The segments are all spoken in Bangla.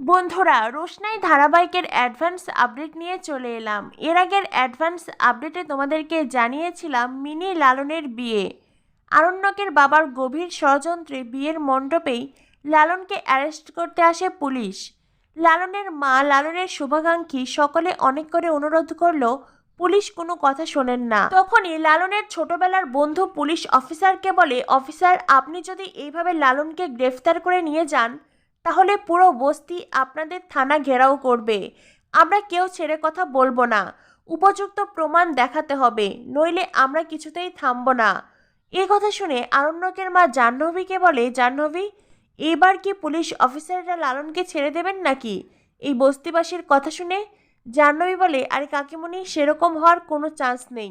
বন্ধুরা, রোশনাই ধারাবাহিকের অ্যাডভান্স আপডেট নিয়ে চলে এলাম। এর আগের অ্যাডভান্স আপডেটে তোমাদেরকে জানিয়েছিলাম মিনি লালনের বিয়ে। আরণ্যকের বাবার গভীর ষড়যন্ত্রে বিয়ের মণ্ডপেই লালনকে অ্যারেস্ট করতে আসে পুলিশ। লালনের মা লালনের শুভাকাঙ্ক্ষী সকলে অনেক করে অনুরোধ করল পুলিশ কোনো কথা শোনেন না। তখনই লালনের ছোটবেলার বন্ধু পুলিশ অফিসারকে বলে, অফিসার, আপনি যদি এইভাবে লালনকে গ্রেফতার করে নিয়ে যান তাহলে পুরো বস্তি আপনাদের থানা ঘেরাও করবে। আমরা কেউ ছেড়ে কথা বলব না। উপযুক্ত প্রমাণ দেখাতে হবে, নইলে আমরা কিছুতেই থামবো না। এই কথা শুনে আরণ্যকের মা জাহ্নবীকে বলে, জাহ্নবী, এবার কি পুলিশ অফিসাররা লালনকে ছেড়ে দেবেন নাকি? এই বস্তিবাসীর কথা শুনে জাহ্নবী বলে, আরে কাকিমণি সেরকম হওয়ার কোনো চান্স নেই।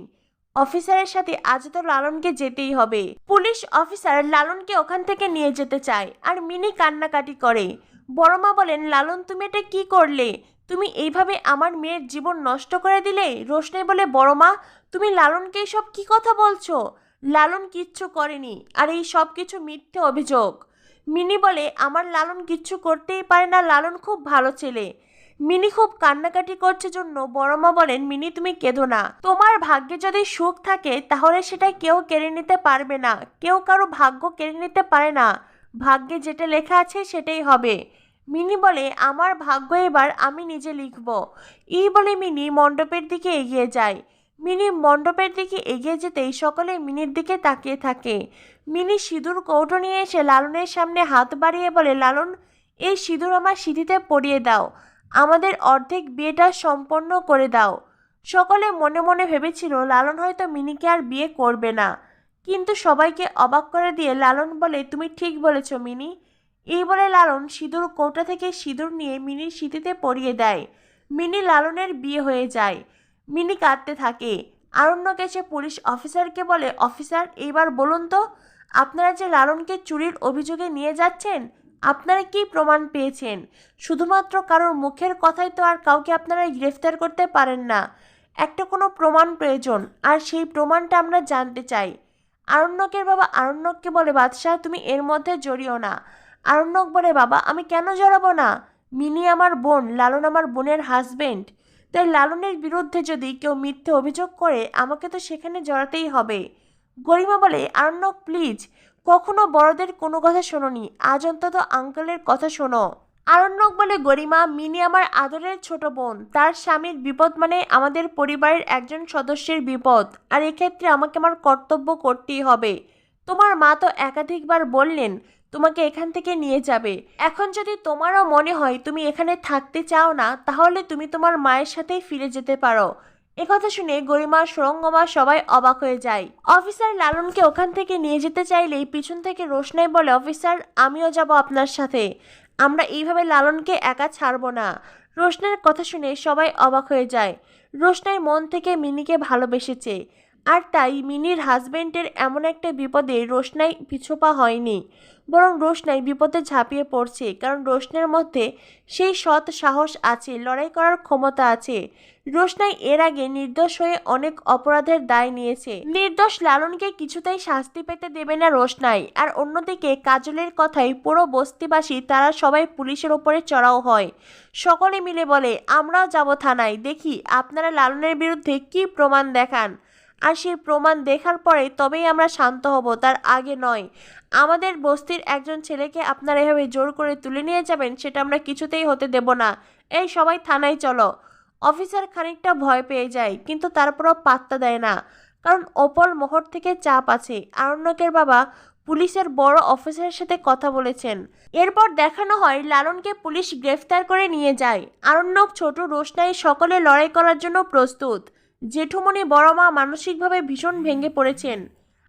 অফিসারের সাথে আজ তো লালনকে যেতেই হবে। পুলিশ অফিসার লালনকে ওখান থেকে নিয়ে যেতে চায় আর মিনি কান্নাকাটি করে। বড়মা বলেন, লালন, তুমি এটা কি করলে? তুমি এইভাবে আমার মেয়ের জীবন নষ্ট করে দিলে? রোশনাই বলে, বড়মা, তুমি লালনকে সব কি কথা বলছো? লালন কিচ্ছু করেনি আর এই সব কিছু মিথ্যে অভিযোগ। মিনি বলে, আমার লালন কিচ্ছু করতেই পারে না। লালন খুব ভালো ছেলে। মিনি খুব কান্নাকাটি করছে জন্য বড়মা বলেন, মিনি, তুমি কেঁদো না। তোমার ভাগ্যে যদি সুখ থাকে, তাহলে সেটা কেউ কেড়ে নিতে পারবে না। কেউ কারও ভাগ্য কেড়ে নিতে পারে না। ভাগ্যে যেটা লেখা আছে, সেটাই হবে। মিনি বলে, আমার ভাগ্য এবার আমি নিজে লিখব। এই বলে মিনি মণ্ডপের দিকে এগিয়ে যায়। মিনি মণ্ডপের দিকে এগিয়ে যেতেই সকলে মিনির দিকে তাকিয়ে থাকে। মিনি সিঁদুর কৌটো নিয়ে এসে লালনের সামনে হাত বাড়িয়ে বলে, লালন, এই সিঁদুর আমার সিঁথিতে পরিয়ে দাও। আমাদের অর্ধেক বিয়েটা সম্পন্ন করে দাও। সকলে মনে মনে ভেবেছিল লালন হয়তো মিনিকে আর বিয়ে করবে না। কিন্তু সবাইকে অবাক করে দিয়ে লালন বলে, তুমি ঠিক বলেছ মিনি। এই বলে লালন সিঁদুর কৌটা থেকে সিঁদুর নিয়ে মিনির সিঁথিতে পরিয়ে দেয়। মিনি লালনের বিয়ে হয়ে যায়। মিনি কাঁদতে থাকে। আরণ্যক এসে পুলিশ অফিসারকে বলে, অফিসার, এইবার বলুন তো, আপনারা যে লালনকে চুরির অভিযোগে নিয়ে যাচ্ছেন আপনারা কি প্রমাণ পেয়েছেন? শুধুমাত্র কারোর মুখের কথাই তো আর কাউকে আপনারা গ্রেফতার করতে পারেন না। একটা কোনো প্রমাণ প্রয়োজন, আর সেই প্রমাণটা আমরা জানতে চাই। আরণ্যকের বাবা আরণ্যককে বলে, বাদশাহ, তুমি এর মধ্যে জড়িও না। আরণ্যক বলে, বাবা, আমি কেন জড়াবো না? মিনি আমার বোন, লালন আমার বোনের হাজবেন্ড তাই লালনের বিরুদ্ধে যদি কেউ মিথ্যে অভিযোগ করে, আমাকে তো সেখানে জড়াতেই হবে। গরিমা বলে, আরণ্যক প্লিজ কখনো বড়দের কোনো কথা শোনোনি। আজ অন্তত আঙ্কেলের কথা শোনো। আরণ্যক বলে, গরিমা, মিনি আমার আদরের ছোট বোন। তার স্বামীর বিপদ মানে আমাদের পরিবারের একজন সদস্যের বিপদ। আর এক্ষেত্রে আমাকে আমার কর্তব্য করতেই হবে। তোমার মা তো একাধিকবার বললেন, তোমাকে এখান থেকে নিয়ে যাবে। এখন যদি তোমারও মনে হয় তুমি এখানে থাকতে চাও না, তাহলে তুমি তোমার মায়ের সাথেই ফিরে যেতে পারো। একথা শুনে গরিমা সুরঙ্গমা সবাই অবাক হয়ে যায়। অফিসার লালনকে ওখান থেকে নিয়ে যেতে চাইলেই পিছন থেকে রোশনাই বলে, অফিসার, আমিও যাব আপনার সাথে। আমরা এইভাবে লালনকে একা ছাড়ব না। রোশনের কথা শুনে সবাই অবাক হয়ে যায়। রোশনাই মন থেকে মিনিকে ভালোবেসেছে। আর তাই মিনির হাজবেন্ডের এমন একটা বিপদে রোশনাই পিছুপা হয়নি। বরং রোশনাই বিপদে ঝাঁপিয়ে পড়ছে, কারণ রোশনের মধ্যে সেই সৎ সাহস আছে, লড়াই করার ক্ষমতা আছে। রোশনাই এর আগে নির্দোষ হয়ে অনেক অপরাধের দায় নিয়েছে। নির্দোষ লালনকে কিছুতেই শাস্তি পেতে দেবে না রোশনাই, আর অন্যদিকে কাজলের কথাই পুরো বস্তিবাসী তারা সবাই পুলিশের ওপরে চড়াও হয়। সকলে মিলে বলে, আমরাও যাব থানায়, দেখি আপনারা লালনের বিরুদ্ধে কি প্রমাণ দেখান। আর সেই প্রমাণ দেখার পরে তবেই আমরা শান্ত হব, তার আগে নয়। আমাদের বস্তির একজন ছেলেকে আপনারা এভাবে জোর করে তুলে নিয়ে যাবেন, সেটা আমরা কিছুতেই হতে দেব না। এই সবাই থানায় চলো। অফিসার খানিকটা ভয় পেয়ে যায়, কিন্তু তারপরও পাত্তা দেয় না। কারণ অপর মোহর থেকে চাপ আছে। আরণ্যকের বাবা পুলিশের বড় অফিসারের সাথে কথা বলেছেন। এরপর দেখানো হয়, লালনকে পুলিশ গ্রেফতার করে নিয়ে যায়। আরণ্যক, ছোট রোশনাই সকলে লড়াই করার জন্য প্রস্তুত। জেঠুমণি বড় মা মানসিকভাবে ভীষণ ভেঙে পড়েছেন।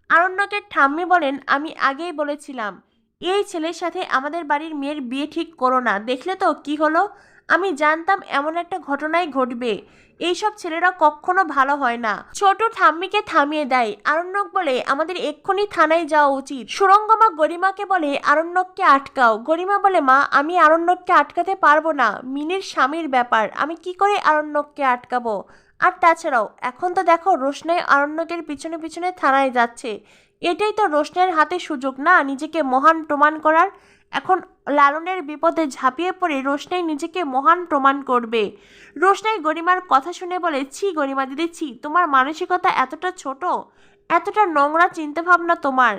আরণ্যকের ঠাম্মি বলেন, আমি আগেই বলেছিলাম, এই ছেলের সাথে আমাদের বাড়ির মেয়ের বিয়ে ঠিক করো না। দেখলে তো কি হলো? আমি জানতাম এমন একটা ঘটনাই ঘটবে। এইসব ছেলেরা কখনো ভালো হয় না। ছোট ঠাম্মিকে থামিয়ে দেয়। আরণ্যক বলে, আমাদের এক্ষুনি থানায় যাওয়া উচিত। সুরঙ্গমা গরিমাকে বলে, আরণ্যককে আটকাও। গরিমা বলে, মা, আমি আরণ্যককে আটকাতে পারব না। মিনির স্বামীর ব্যাপার। আমি কি করে আরণ্যককে আটকাবো? আর তাছাড়াও, এখন তো দেখো রোশনাই আরণ্যকের পিছনে পিছনে থানায় যাচ্ছে। এটাই তো রোশনের হাতে সুযোগ, না? নিজেকে মহান প্রমাণ করার। এখন লালনের বিপদে ঝাঁপিয়ে পড়ে রোশনাই নিজেকে মহান প্রমাণ করবে। রোশনাই গরিমার কথা শুনে বলে, ছি গরিমা দিদি, ছি। তোমার মানসিকতা এতটা ছোট, এতটা নোংরা চিন্তাভাবনা তোমার।